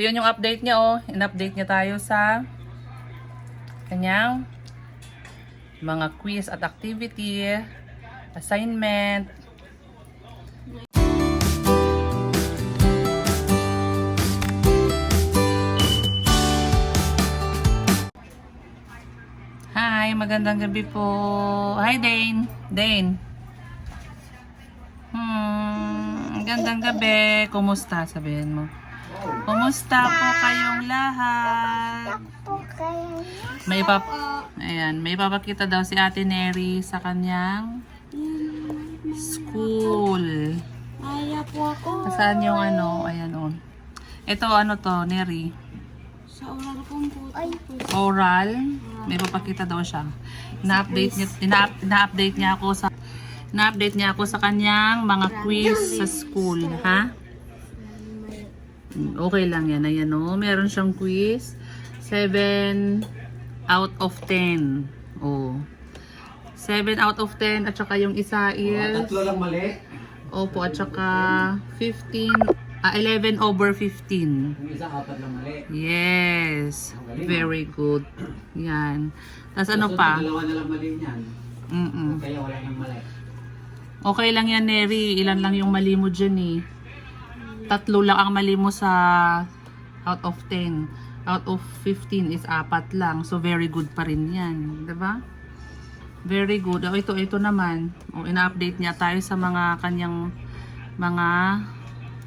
So, yun yung update niya, oh. In-update niya tayo sa kanyang mga quiz at activity, assignment. Hi, magandang gabi po. Hi, Dane. Dane. Hmm, magandang gabi. Kumusta? Sabihin mo. Kumusta po kayong lahat? May ipap Ayan, may ipapakita daw si Ate Neri sa kanyang school. Kaya po ako. Saan yung ano? Ayan o. Ito ano to, Neri? Sa oral computer. Ay, Oral. May papakita daw siya. Na-update niya, ina- na-update niya ako sa na-update niya ako sa kanyang mga quiz sa school, ha? Okay lang yan. Ayan o. Meron siyang quiz. 7 out of 10. Oh. 7 out of 10 at saka yung isa is Tatlo lang mali. Opo, at saka 15 ah, 11 over 15. Yung isa apat lang mali. Yes. Very good. Yan. Tapos ano Kaso pa? Dalawa na lang mali niyan. Mm-mm. Kaya wala nang mali. Okay lang yan, Neri. Ilan lang yung mali mo dyan eh. Tatlo lang ang mali mo sa out of 10. Out of 15 is apat lang. So, very good pa rin yan. ba? Very good. O, ito, ito naman. O, ina-update niya tayo sa mga kanyang mga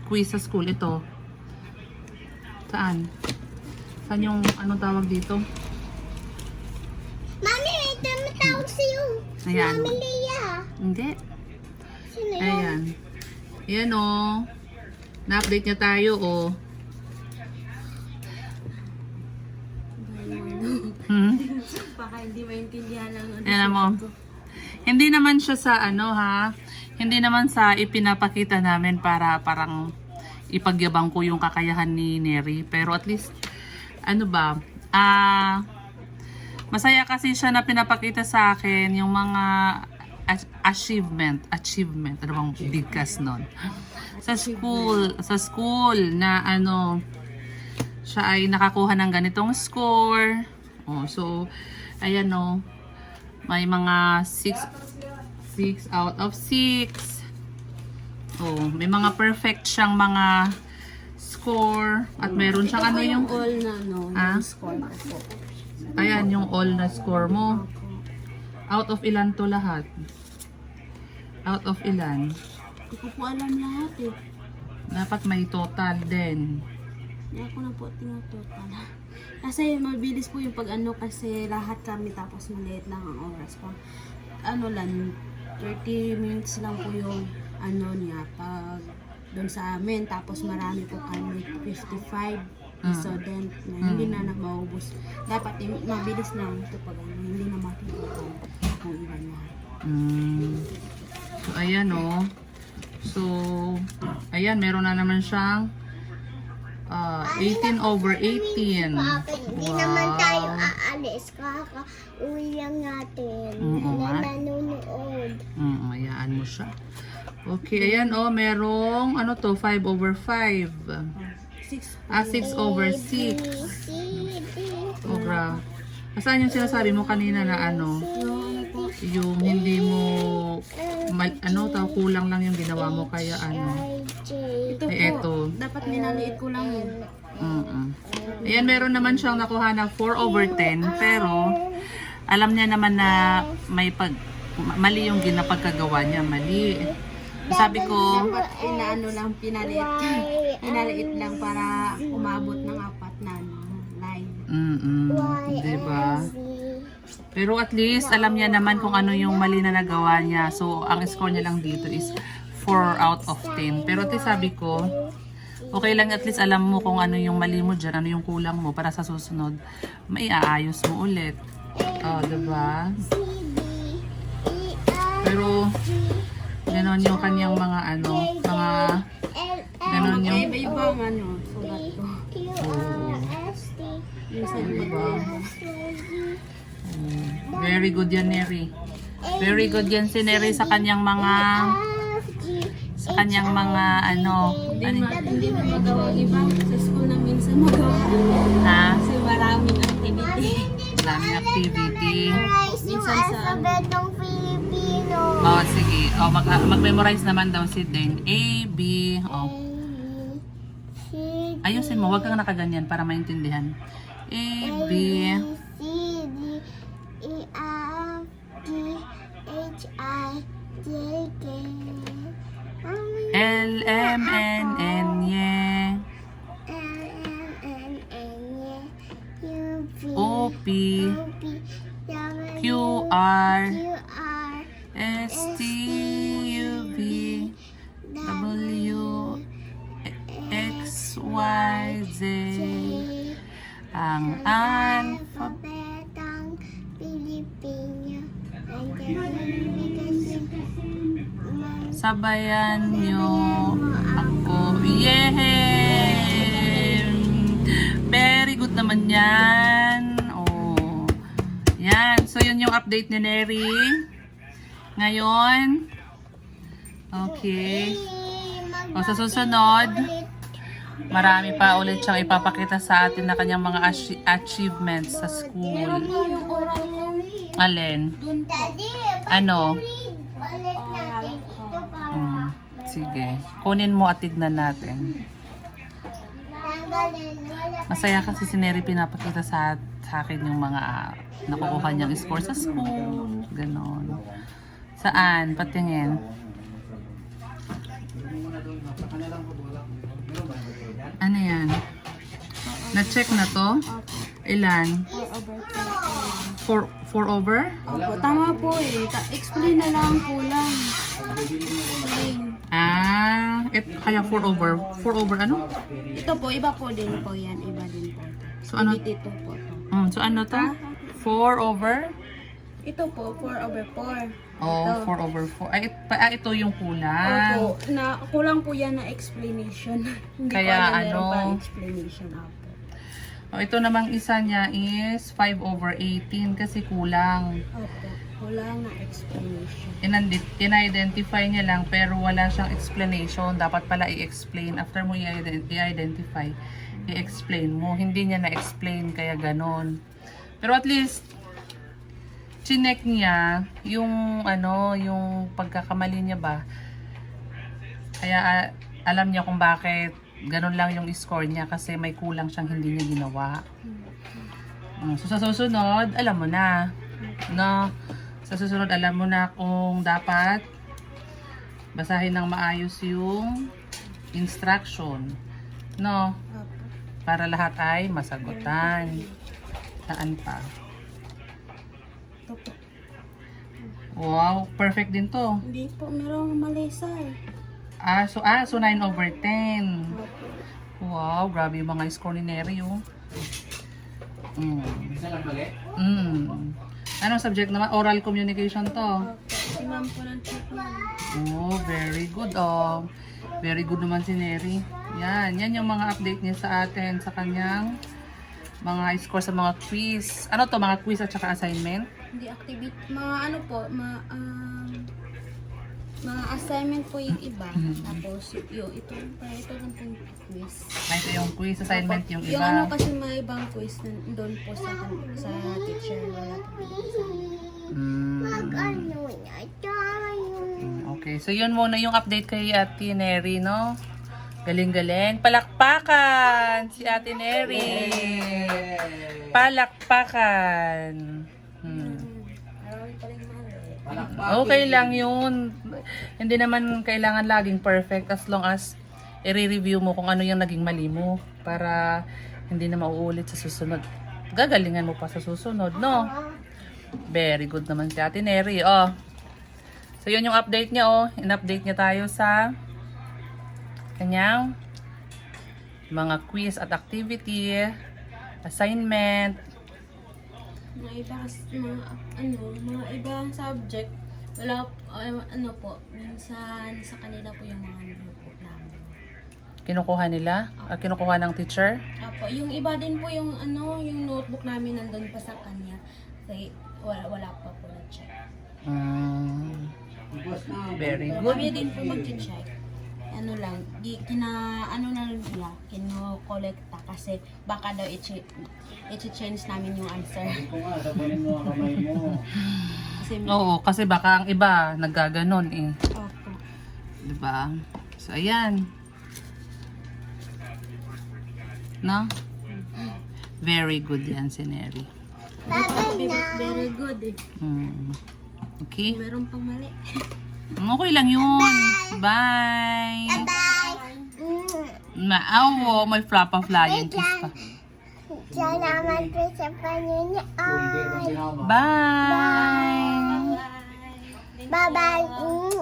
quiz sa school. Ito. Saan? Saan yung, anong tawag dito? Mami, may tumatawag sa'yo. Ayan. Mami Leia. Hindi. Sino yun? Ayan. Ayan o. Na-update niya tayo o. Hmm? Baka hindi maintindihan ng ano. Ayan mo. Hindi naman siya sa ano ha. Hindi naman sa ipinapakita namin para parang ipagyabang ko yung kakayahan ni Neri. Pero at least, ano ba, ah, masaya kasi siya na pinapakita sa akin yung mga achievement, achievement, ano bang bigkas nun? Sa school, sa school na ano, siya ay nakakuha ng ganitong score. Oh, so, ayan no, may mga 6 6 out of 6. Oh, may mga perfect siyang mga score at meron siyang ano yung all na no, Ah? score ko po. ayan yung all na score mo. Out of ilan to lahat? Out of ilan? Hindi ko po alam lahat eh. Dapat may total din. Hindi ako na po tinutotal. Kasi mabilis po yung pag ano kasi lahat kami tapos maliit lang ang oras po. Ano lang, 30 minutes lang po yung ano niya pag doon sa amin. Tapos marami po kami 55 student na hindi na namaubos. Dapat yung mabilis lang ito pag ano, hindi na matutukan kung ilan lahat. Mm. So, ayan oh. So, ayan, meron na naman siyang ah, 18 over 18. Hindi naman tayo aalis. Kaka-uwi lang natin. Oo nga. Na nanonood. Mm, hayaan mo siya. Okay, ayan oh, merong ano to, 5 over 5. 6 Ah, 6 over 6. C, D. Oh, gra. Saan yung sinasabi mo kanina na ano, yung hindi mo, mal, ano, tao, kulang lang yung ginawa mo, kaya ano. Ito Eh, po, eto. dapat minaliit ko lang yun. Mm Ayan, meron naman siyang nakuha na 4 over 10, pero alam niya naman na may pag, ma- mali yung ginapagkagawa niya, mali. Sabi ko, Dapat inaano lang, pinaliit. pinaliit lang para umabot ng apat na ano, line. mm diba? Pero at least, alam niya naman kung ano yung mali na nagawa niya. So, ang score niya lang dito is 4 out of 10. Pero at least sabi ko, okay lang at least alam mo kung ano yung mali mo dyan, ano yung kulang mo para sa susunod, may aayos mo ulit. Oh, diba? E, Pero, ganon yung kanyang mga ano, mga, ganon yung, ang ano, sulat ko. Minsan. Mm, very good yan, Neri. Very good yan si Neri sa kanyang mga sa kanyang mga ano, Hindi, ano ma- hindi mo magawa iba. Sa school na minsan magawa. ha? Kasi maraming activity. Daming activity. Minsan sa- Filipino. Oh, sige. Oh, mag mag-memorize naman daw si Den. A, B, oh. Ayusin mo, wag kang nakaganyan para maintindihan. A, B, C, D, E, F, G, H, I, J, K. L, M, N, N, Sabayan nyo ako. Yay! Very good naman yan. Oh. Yan. So, yun yung update ni Neri. Ngayon. Okay. O, sa susunod, marami pa ulit siyang ipapakita sa atin na kanyang mga achi- achievements sa school. Alin? Ano? Hmm. Sige. Kunin mo at tignan natin. Masaya kasi si Neri pinapakita sa, sa akin yung mga nakukuha niyang score sa school. Ganon. Saan? Patingin. Ano yan? Na-check na to? Ilan? 4 4 over? Opo, tama po eh. Ta- explain na lang po lang. Explain. Ah, et, kaya 4 over. 4 over ano? Ito po, iba po din po yan. Iba din po. So ano? Dito po to. Hmm, so ano to? 4 over? Ito po, 4 over 4. Oh, 4 over 4. Ay, it, pa- ah, ito yung kulang. Opo, na, kulang po yan na explanation. Hindi Kaya ko alam meron ano? pa explanation ako. Oh, ito namang isa niya is 5 over 18 kasi kulang. Opo, kulang na explanation. Inandi- In-identify niya lang pero wala siyang explanation. Dapat pala i-explain. After mo i-ident- i-identify, i-explain mo. Hindi niya na-explain kaya ganon. Pero at least, chinek niya yung ano, yung pagkakamali niya ba. Kaya ah, alam niya kung bakit ganon lang yung score niya kasi may kulang siyang hindi niya ginawa. Mm, So sa susunod, alam mo na. No? Sa susunod, alam mo na kung dapat basahin ng maayos yung instruction. No? Para lahat ay masagutan. Saan pa? Ito po. Wow, perfect din to. Hindi po, merong mali sa eh. Ah, so, ah, so 9 over 10. Opo. Wow, grabe yung mga score ni Neri, oh. Mm. Mm. Anong subject naman? Oral communication to. Si ma'am po ng. Oh, very good. Oh. Very good naman si Neri. Yan, yan yung mga update niya sa atin sa kanyang mga score sa mga quiz. Ano to, mga quiz at saka assignment? Hindi activity. Mga ano po, mga, um, mga assignment po yung iba. Tapos yung ito, para ito lang po yung quiz. Ay, ito yung quiz assignment yung Yung ano iba. kasi may ibang quiz na doon po sa sa teacher wala po sa. Mm, ano tayo. okay, so yun muna yung update kay Ate Neri, no? Galing-galing. Palakpakan! Si Ate Neri! Palakpakan! Hmm. Marami pa rin mali. Palakpak. Okay lang yun. Hindi naman kailangan laging perfect as long as i-review mo kung ano yung naging mali mo para hindi na mauulit sa susunod. Gagalingan mo pa sa susunod, no? Very good naman si Ate Neri, oh. So, yun yung update niya, oh. In-update niya tayo sa kanyang mga quiz at activity, assignment, Mga iba mga ano, mga ibang subject wala uh, ano po, minsan sa kanila po yung mga notebook namin. kinukuha nila, ah, kinukuha ng teacher. Apo, yung iba din po yung ano, yung notebook namin nandun pa sa kanya. Kasi wala, wala pa po na check. Mm, very good. Kami din po mag-check. ano lang, kina, ano na lang nila, kino-collecta kasi baka daw i-ch- i-change namin yung answer. Kung nga, sabunin mo ang kamay mo. Kasi, Oo, kasi baka ang iba naggaganon eh. opo. Diba? So, ayan. No? Very good yan si Neri. Babay na. Very good eh. Hmm. Okay? Meron pang mali. Okay lang yun. Bye! Bye. Maawo, may flapa flying kiss pa. Salamat po sa sinama. Bye! Bye-bye. Mm.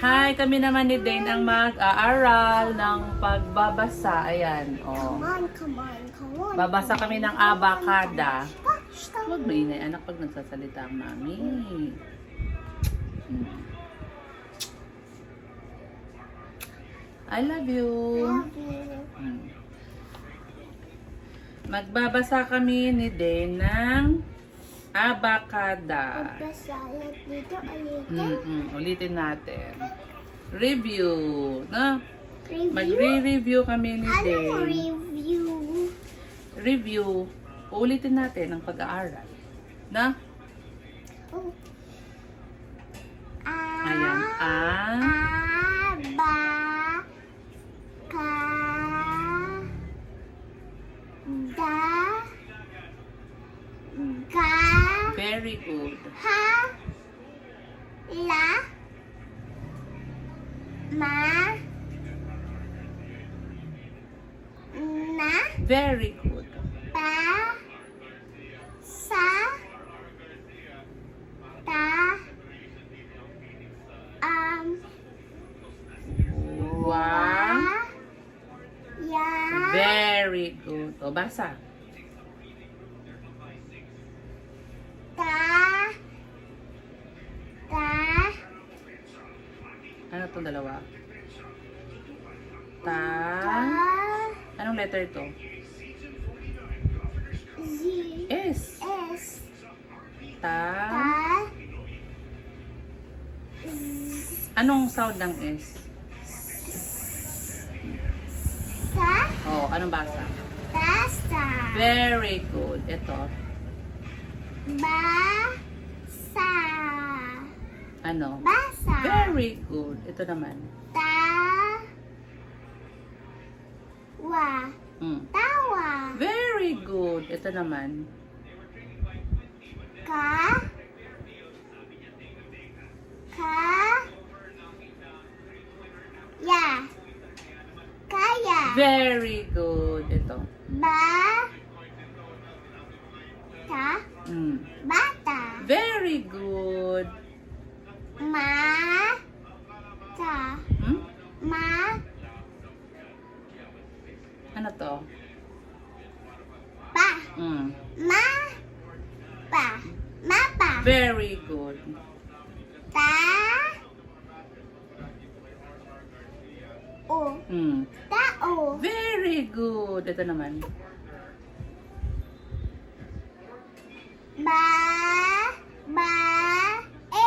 Hi, kami naman ni Dane ang mag-aaral ng pagbabasa. Ayan, oh. Come on, come on, come on. Babasa kami ng abakada. Come Huwag maingay anak pag nagsasalita ang mami. Hmm. I love you. Love you. Magbabasa kami ni Dane ng abakada. Magpasalat dito ulit. Mm-mm. Ulitin natin. Review. No? Review. Magre-review kami ni Anong Dane. review? Review. Ulitin natin ang pag-aaral. Na? Oh. Ah. Ayan. Ang Aba. Very good. Ha. La. Ma. Na. Very good. Pa. Sa. Ta. Um. Wa. Ya. Very good. O, basa. Ta. Ta. Ano itong dalawa? Ta. Anong letter ito? Z. S. S. Ta. Ta. Anong sound ng S? Sa. Oh, anong basa? Tasa. Very good. Ito. Ba. Sa. Ano? Basa. Very good. Ito naman. Ta. Wa. Mm. Tawa. Very good. Ito naman. Ka. Ka. Ya. Kaya. Very good. Ito. Ba. Ta. Mm. Bata. Very good. Ma. Ta. Hmm? Ma. Ano to? Pa. Mm. Ma. Pa. Mapa. Very good. Ta. O. Mm. Tao. Very good. Ito naman. Ba. Ba. E.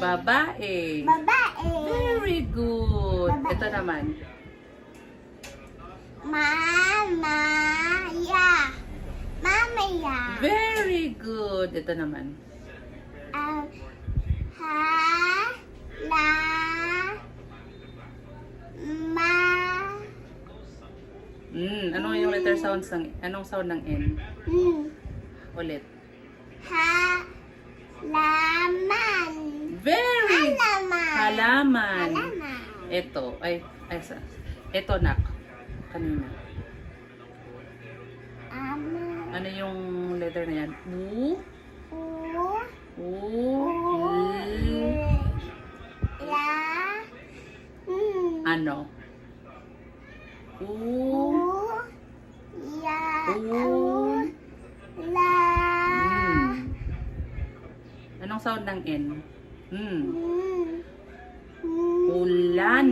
Babae. Babae. Very good. Babae. Ito naman. Mama. Ya. Mama ya. Very good. Ito naman. Um, ha. La. Ma. Mm. Ano yung letter sounds ng anong sound ng N? Hmm. Ulit. Ha. Laman. Very Halaman. halaman. Halaman. Ito ay ay sa. Ito nak. Kanina. Ama. Ano yung letter na yan? U. U. U. U. L. La. Hmm. Ano? U. U. Ya. U. La. Mm. Anong sound ng N? Hmm. Hmm. Ulan.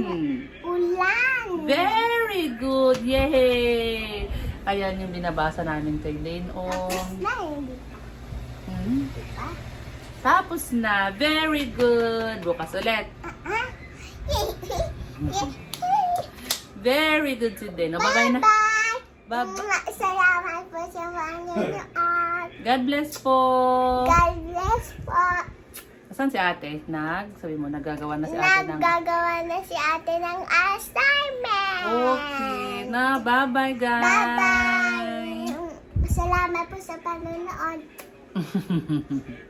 Ulan. Very good! Yay! Ayan yung binabasa namin kay Lane. Tapos na hindi Hmm? pa. Tapos na. Very good. Bukas ulit. Very good today. No, bye-bye na. Bye! Bye. Salamat po sa Panginoon. God bless po. God bless po. Saan si ate? Nag? Sabi mo, nagagawa na si ate ng... Naggagawa na si ate ng assignment. Okay. Na, bye-bye guys. Bye-bye. Salamat po sa panonood.